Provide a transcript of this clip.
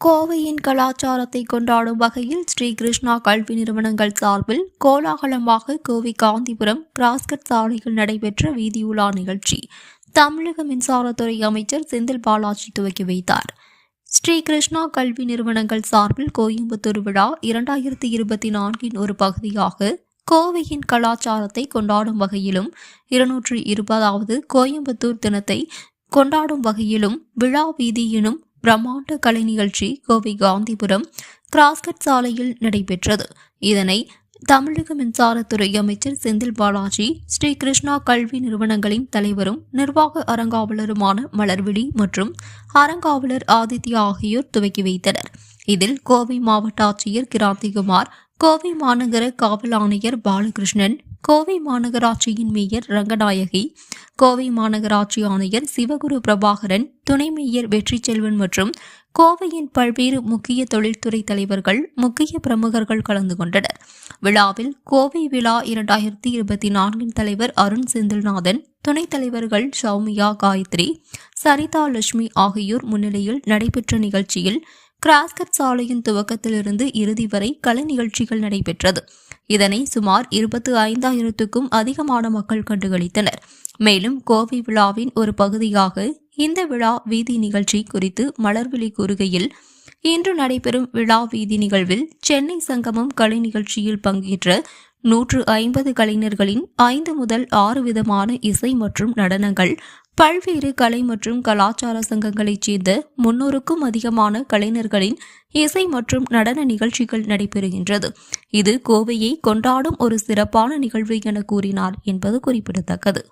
கோவையின் கலாச்சாரத்தை கொண்டாடும் வகையில் ஸ்ரீ கிருஷ்ணா கல்வி நிறுவனங்கள் சார்பில் கோலாகலமாக கோவை காந்திபுரம் கிராஸ்கட் சாலையில் நடைபெற்ற வீதியுலா நிகழ்ச்சி தமிழக மின்சாரத்துறை அமைச்சர் செந்தில் பாலாஜி துவக்கி வைத்தார். ஸ்ரீ கிருஷ்ணா கல்வி நிறுவனங்கள் சார்பில் கோயம்புத்தூர் விழா இரண்டாயிரத்தி இருபத்தி நான்கின் ஒரு பகுதியாக கோவையின் கலாச்சாரத்தை கொண்டாடும் வகையிலும் இருநூற்றி இருபதாவது கோயம்புத்தூர் தினத்தை கொண்டாடும் வகையிலும் விழா வீதி எனும் பிரம்மாண்ட கலை நிகழ்ச்சி கோவை காந்திபுரம் கிராஸ்கட் சாலையில் நடைபெற்றது. இதனை தமிழக மின்சாரத்துறை அமைச்சர் செந்தில் பாலாஜி ஸ்ரீ கிருஷ்ணா கல்வி நிறுவனங்களின் தலைவரும் நிர்வாக அறங்காவலருமான மலர்விழி மற்றும் அறங்காவலர் ஆதித்யா ஆகியோர் துவக்கி வைத்தனர். இதில் கோவை மாவட்ட ஆட்சியர் கிராந்திகுமார் கோவை மாநகர காவல் ஆணையர் பாலகிருஷ்ணன் கோவை மாநகராட்சியின் மேயர் ரங்கநாயகி கோவை மாநகராட்சி ஆணையர் சிவகுரு பிரபாகரன் துணை மேயர் வெற்றி செல்வன் மற்றும் கோவையின் பல்வேறு முக்கிய தொழில்துறை தலைவர்கள் முக்கிய பிரமுகர்கள் கலந்து கொண்டனர். விழாவில் கோவை விழா இரண்டாயிரத்தி இருபத்தி நான்கின் தலைவர் அருண் செந்தில்நாதன் துணைத் தலைவர்கள் சௌமியா காயத்ரி சரிதா லட்சுமி ஆகியோர் முன்னிலையில் நடைபெற்ற நிகழ்ச்சியில் கிராஸ்கட் சாலையின் துவக்கத்திலிருந்து இறுதி வரை கலை நிகழ்ச்சிகள் நடைபெற்றது. இதனை சுமார் இருபத்து ஐந்தாயிரத்துக்கும் அதிகமான மக்கள் கண்டுகளித்தனர். மேலும் கோவை விழாவின் ஒரு பகுதியாக இந்த விழா வீதி நிகழ்ச்சி குறித்து மலர்விழி கூறுகையில் இன்று நடைபெறும் விழா வீதி நிகழ்வில் சென்னை சங்கமம் கலை நிகழ்ச்சியில் பங்கேற்ற நூற்று ஐம்பது கலைஞர்களின் ஐந்து முதல் ஆறு விதமான இசை மற்றும் நடனங்கள் பல்வேறு கலை மற்றும் கலாச்சார சங்கங்களைச் சேர்ந்த முன்னூறுக்கும் அதிகமான கலைஞர்களின் இசை மற்றும் நடன நிகழ்ச்சிகள் நடைபெறுகின்றது. இது கோவையை கொண்டாடும் ஒரு சிறப்பான நிகழ்வு என கூறினார் என்பது குறிப்பிடத்தக்கது.